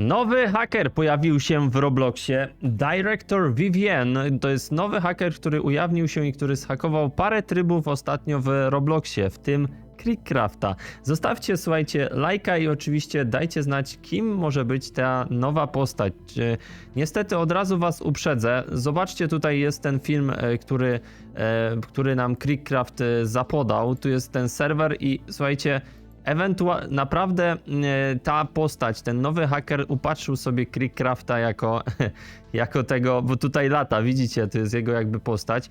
Nowy haker pojawił się w Robloxie. Director Vivien to jest nowy haker, który ujawnił się i który zhakował parę trybów ostatnio w Robloxie, w tym Crickcrafta. Zostawcie, słuchajcie, lajka i oczywiście dajcie znać, kim może być ta nowa postać. Niestety od razu was uprzedzę. Zobaczcie, tutaj jest ten film, e, który, e, który nam Crickcraft e, zapodał. Tu jest ten serwer i słuchajcie, Ewentualnie, naprawdę e, ta postać, ten nowy haker upatrzył sobie Crickcrafta jako, jako tego, bo tutaj lata, widzicie, to jest jego jakby postać.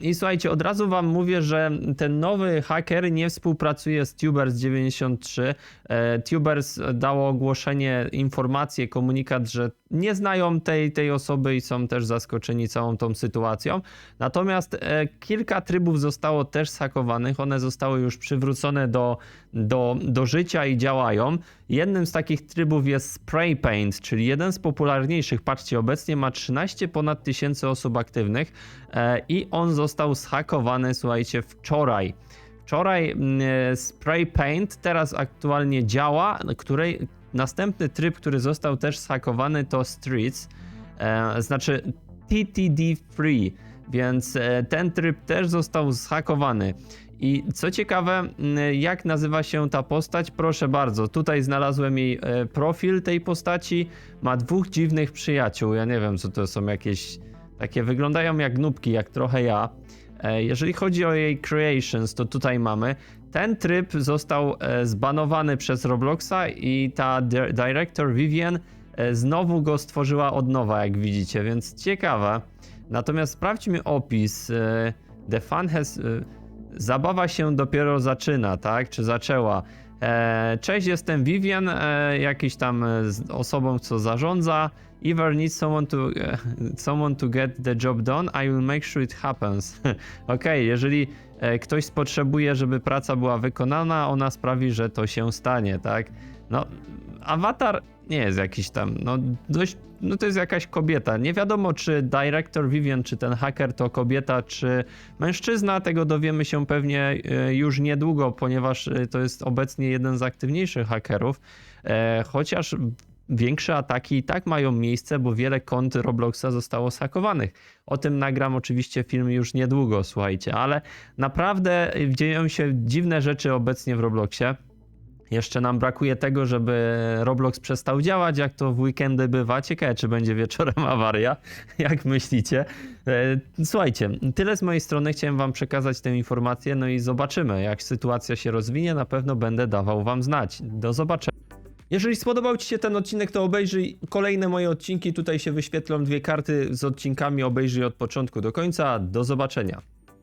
I słuchajcie, od razu wam mówię, że ten nowy haker nie współpracuje z Tubers93. E, Tubers dało ogłoszenie, informację, komunikat, że nie znają tej, tej osoby i są też zaskoczeni całą tą sytuacją. Natomiast e, kilka trybów zostało też zhakowanych, one zostały już przywrócone do, do, do życia i działają. Jednym z takich trybów jest Spray Paint, czyli jeden z popularniejszych. Patrzcie, obecnie ma 13 ponad tysięcy osób aktywnych e, i on został zhakowany, słuchajcie, wczoraj. Wczoraj mm, e, Spray Paint teraz aktualnie działa, której następny tryb, który został też zhakowany to Streets, e, znaczy TTD Free, więc e, ten tryb też został zhakowany. I co ciekawe, m, jak nazywa się ta postać? Proszę bardzo, tutaj znalazłem jej profil tej postaci. Ma dwóch dziwnych przyjaciół. Ja nie wiem, co to są jakieś takie wyglądają jak nubki, jak trochę ja. E, Jeżeli chodzi o jej creations, to tutaj mamy. Ten tryb został e, zbanowany przez Robloxa i ta di- director Vivian e, znowu go stworzyła od nowa, jak widzicie, więc ciekawe. Natomiast sprawdźmy opis. The fun has. Zabawa się dopiero zaczyna, tak? Czy zaczęła? Cześć, jestem Vivian, jakiś tam osobą, co zarządza. If I need someone to, e, someone to get the job done, I will make sure it happens. Okej, jeżeli e, ktoś potrzebuje, żeby praca była wykonana, ona sprawi, że to się stanie, tak? No, awatar nie jest jakiś tam, no dość, no to jest jakaś kobieta. Nie wiadomo, czy Director Vivian, czy ten haker to kobieta, czy mężczyzna. Tego dowiemy się pewnie e, już niedługo, ponieważ e, to jest obecnie jeden z aktywniejszych hakerów. Chociaż większe ataki i tak mają miejsce, bo wiele kont Robloxa zostało zhakowanych. O tym nagram oczywiście film już niedługo, słuchajcie, ale naprawdę dzieją się dziwne rzeczy obecnie w Robloxie. Jeszcze nam brakuje tego, żeby Roblox przestał działać, jak to w weekendy bywa. Ciekawe, czy będzie wieczorem awaria, jak myślicie. E, Słuchajcie, tyle z mojej strony. Chciałem wam przekazać tę informację, no i zobaczymy, jak sytuacja się rozwinie. Na pewno będę dawał wam znać. Do zobaczenia. Jeżeli spodobał Ci się ten odcinek, to obejrzyj kolejne moje odcinki. Tutaj się wyświetlą dwie karty z odcinkami. Obejrzyj od początku do końca. Do zobaczenia.